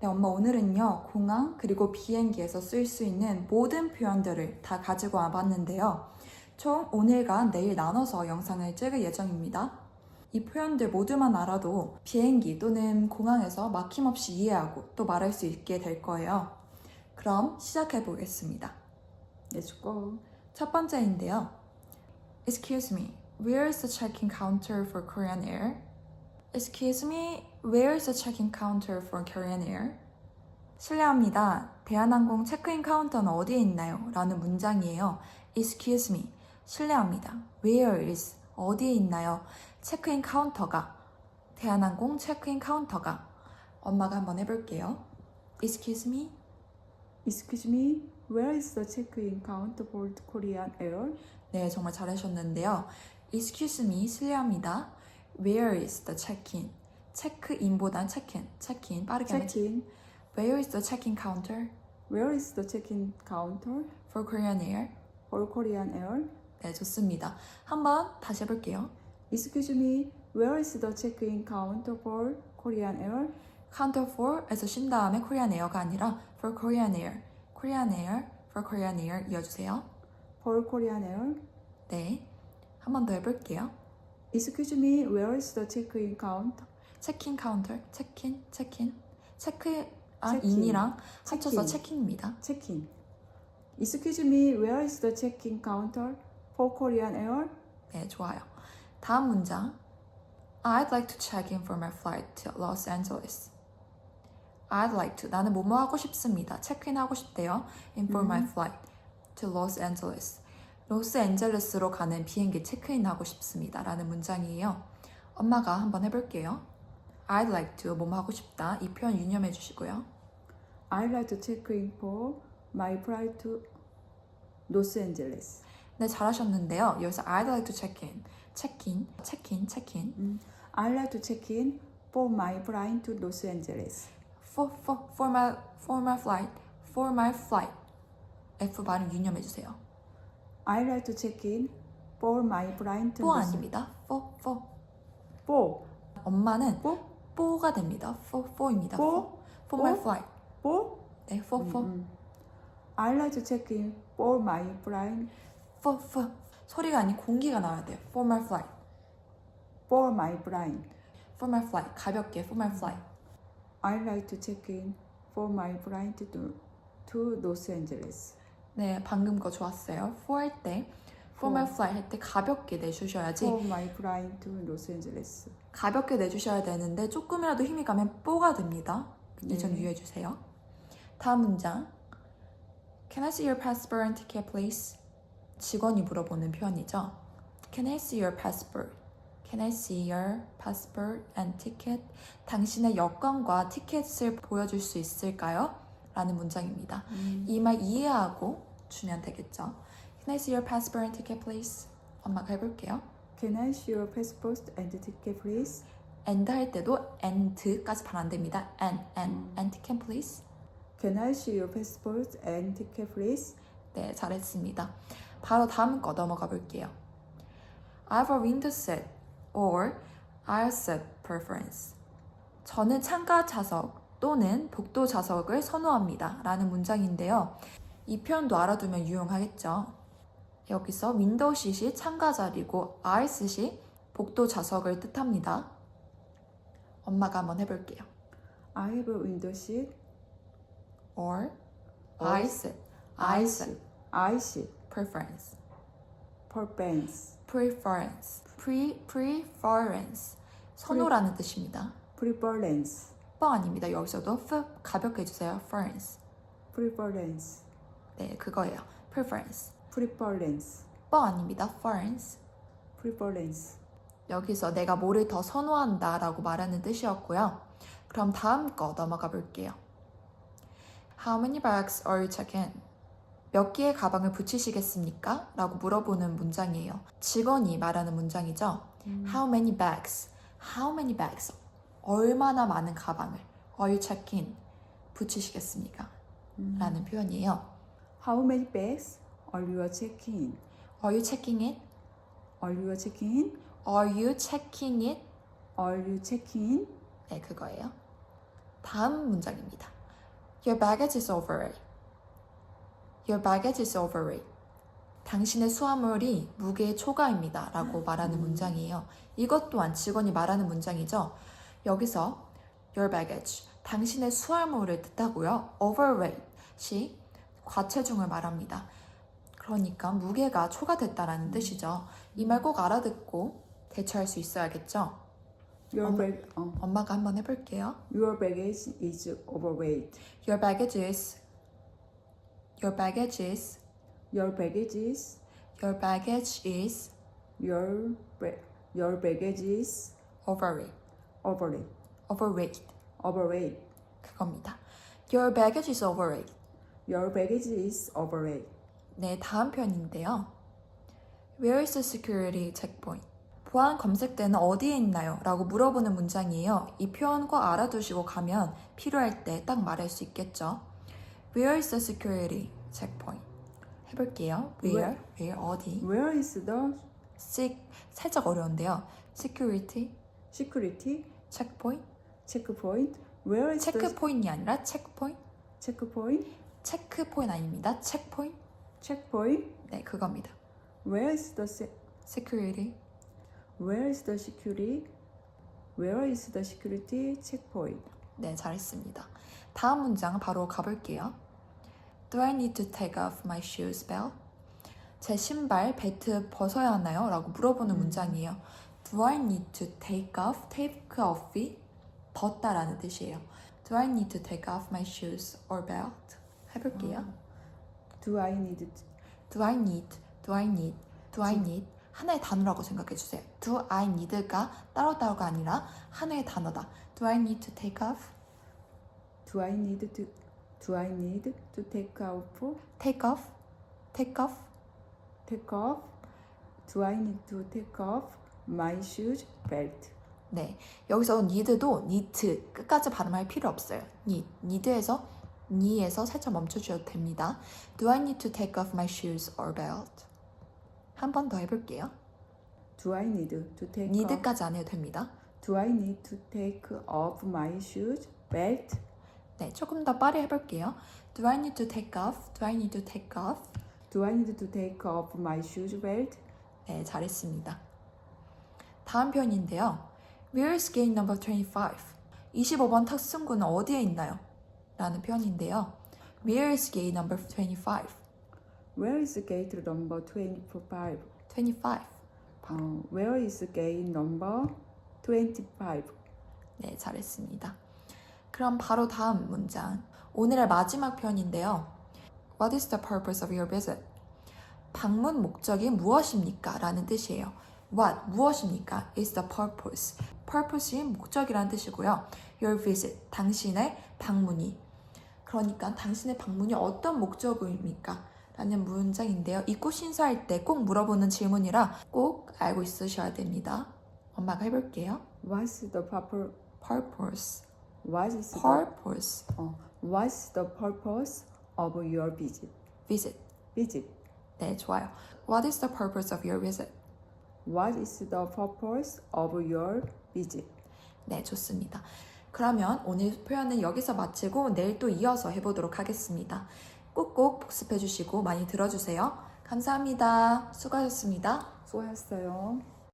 네, 엄마 오늘은요, 공항 그리고 비행기에서 쓸 수 있는 모든 표현들을 다 가지고 와봤는데요. 총 오늘과 내일 나눠서 영상을 찍을 예정입니다. 이 표현들 모두만 알아도 비행기 또는 공항에서 막힘없이 이해하고 또 말할 수 있게 될 거예요. 그럼 시작해 보겠습니다. Let's go. 첫 번째인데요. Excuse me, where is the check-in counter for Korean Air? Excuse me, where is the check-in counter for Korean Air? 실례합니다. 대한항공 체크인 카운터는 어디에 있나요? 라는 문장이에요. Excuse me, 실례합니다. Where is, 어디에 있나요? 체크인 카운터가, 대한항공 체크인 카운터가. 엄마가 한번 해볼게요. Excuse me, Excuse me, where is the check-in counter for Korean Air? 네, 정말 잘하셨는데요. Excuse me, 실례합니다. Where is the check-in? 체크인보단 체크인, 체크인 빠르게 하면 Check-in. Where is the check-in counter Where is the check-in counter for Korean Air? for Korean Air? 네, 좋습니다. 한번 다시 해볼게요. Excuse me, where is the check-in counter for Korean Air? Counter for에서 쉰 다음에 Korean Air가 아니라 for Korean Air, Korean Air, for Korean Air 이어주세요. For Korean Air? 네, 한번 더 해볼게요. Excuse me, where is the check-in counter? 체크인 카운터, 체크인, 체크인, 체크 아 체크인. 인이랑 합쳐서 체크인. 체크인입니다. Check-in. Excuse me, where is the check-in counter for Korean Air? 네, 좋아요. 다음 문장. I'd like to check in for my flight to Los Angeles. I'd like to. 나는 뭐뭐 하고 싶습니다. 체크인 하고 싶대요. In for my flight to Los Angeles. 로스앤젤레스로 가는 비행기 체크인 하고 싶습니다. 라는 문장이에요. 엄마가 한번 해볼게요. I'd like to. 뭐뭐 하고 싶다. 이 표현 유념해 주시고요. I'd like to check in for my flight to Los Angeles. 네, 잘하셨는데요. 여기서 I'd like to check in. 체크인, 체크인, 체크인. I'd like to check in for my flight to Los Angeles. for, for, for my for my flight for my flight F 발음 유념해 주세요. I'd like to check in for my for Los 아닙니다. for for For 엄마는 for for가 됩니다. for for입니다. for for my flight for 네 for for 음. I'd like to check in for my flight for for 소리가 아닌 공기가 나와야 돼요. for my flight for my flight. for my flight 가볍게 for my flight I'd like to check in for my flight to to Los Angeles. 네 방금 거 좋았어요. for 할 때 for my flight 할때 가볍게 내주셔야지 For my flight to Los Angeles. 가볍게 내주셔야 되는데 조금이라도 힘이 가면 뽀가 됩니다. 이점 네. 유의해 주세요. 다음 문장. Can I see your passport and ticket, please? 직원이 물어보는 표현이죠. Can I see your passport? Can I see your passport and ticket? 당신의 여권과 티켓을 보여줄 수 있을까요? 라는 문장입니다. 이말 이해하고 주면 되겠죠. Can I see your passport and ticket, please? 엄마가 해볼게요. Can I see your passport and ticket, please? and 할 때도 and까지 발안 됩니다. and, and, and ticket please. Can I see your passport and ticket, please? 네, 잘했습니다. 바로 다음 거 넘어가 볼게요. I have a window seat or aisle seat preference. 저는 창가 좌석 또는 복도 좌석을 선호합니다. 라는 문장인데요. 이 표현도 알아두면 유용하겠죠. 여기서 윈도우 시이 창가 자리고 aisle seat이 복도 좌석을 뜻합니다. 엄마가 한번 해볼게요. I have a window seat. or I sit, I sit, I sit. preference, Preference. preference, pre preference 선호라는 뜻입니다. Preference. 뻥 아닙니다. 여기서도 f 가볍게 해주세요. preference. Preference. 네, 그거예요. preference. Preference. 뻥 아닙니다. preference. Preference. 여기서 내가 뭐를 더 선호한다 라고 말하는 뜻이었고요. 그럼 다음 거 넘어가 볼게요. How many bags are you checking? 몇 개의 가방을 붙이시겠습니까? 라고 물어보는 문장이에요. 직원이 말하는 문장이죠. How many bags? How many bags? 얼마나 많은 가방을 are you checking? 붙이시겠습니까? 라는 표현이에요. How many bags are you checking? Are you checking it? Are you checking? Are you checking it? Are you checking? 네, 그거예요. 다음 문장입니다. Your baggage is overweight. Your baggage is overweight. 당신의 수화물이 무게의 초과입니다. 라고 말하는 문장이에요. 이것 또한 직원이 말하는 문장이죠. 여기서 your baggage, 당신의 수화물을 뜻하고요. overweight이 과체중을 말합니다. 그러니까 무게가 초과됐다라는 뜻이죠. 이 말 꼭 알아듣고 대처할 수 있어야겠죠. Your 어머. bag, 어, 엄마가 한번 해볼게요. your baggage is overweight. Your baggage is Your baggage is Your baggage is Your baggage is your ba- your baggage is overweight. overweight. Overweight. Overweight. 그겁니다. Your baggage is overweight. Your baggage is overweight. 네, 다음 편인데요. Where is the security checkpoint? 보안 검색대는 어디에 있나요? 라고 물어보는 문장이에요. 이 표현 꼭 알아두시고 가면 필요할 때 딱 말할 수 있겠죠. Where is the security checkpoint? 해볼게요. Where? Where? 어디? Where is the Sig, 살짝 어려운데요. Security security checkpoint? checkpoint? Where is the 체크포인이 아니라 체크포인트? checkpoint? 체크포인트 아닙니다. 체크포인트? checkpoint? 네, 그겁니다. Where is the se- Security Where is the security? Where is the security checkpoint? 네, 잘했습니다. 다음 문장 바로 가볼게요. Do I need to take off my shoes belt? 제 신발 벨트 벗어야 하나요? 라고 물어보는 문장이에요. Do I need to take off? take off이 벗다라는 뜻이에요. Do I need to take off my shoes or belt? 해볼게요. Do I need to, Do I need? Do I need? Do I need? 하나의 단어라고 생각해 주세요. Do I need가 따로따로가 아니라 하나의 단어다. Do I need to take off? do I need to do I need to take off Take off? Take off? take off? Do I need to take off my shoes belt? 네. 여기서 need도 need 끝까지 발음할 필요 없어요. need. need에서 ne에서 살짝 멈춰주셔도 됩니다. Do I need to take off my shoes or belt? 한 번 더 해볼게요. Do I need to take off? need까지 안 해도 됩니다. Do I need to take off my shoes belt? 네, 조금 더 빠르게 해볼게요. Do I need to take off? Do I need to take off? Do I need to take off my shoes belt? 네, 잘했습니다. 다음 편인데요. Where is gate number 25? 25번 탑승구는 어디에 있나요? 라는 편인데요. Where is gate number 25? Where is gate number 25? 25. 어, where is gate number 25? 네, 잘했습니다. 그럼 바로 다음 문장. 오늘의 마지막 편인데요. What is the purpose of your visit? 방문 목적이 무엇입니까? 라는 뜻이에요. What, 무엇입니까? is the purpose. purpose이 목적이라는 뜻이고요. Your visit, 당신의 방문이. 그러니까 당신의 방문이 어떤 목적입니까? 라는 문장인데요. 입국 신사할 때 꼭 물어보는 질문이라 꼭 알고 있으셔야 됩니다. 엄마가 해볼게요. What's the purpose? purpose, What is the, purpose, 어, what's the purpose of your visit? visit. Visit. 네, 좋아요. What is the purpose of your visit? What is the purpose of your visit? 네, 좋습니다. 그러면 오늘 표현은 여기서 마치고 내일 또 이어서 해보도록 하겠습니다. 꼭꼭 복습해 주시고 많이 들어주세요. 감사합니다. 수고하셨습니다. 수고하셨어요.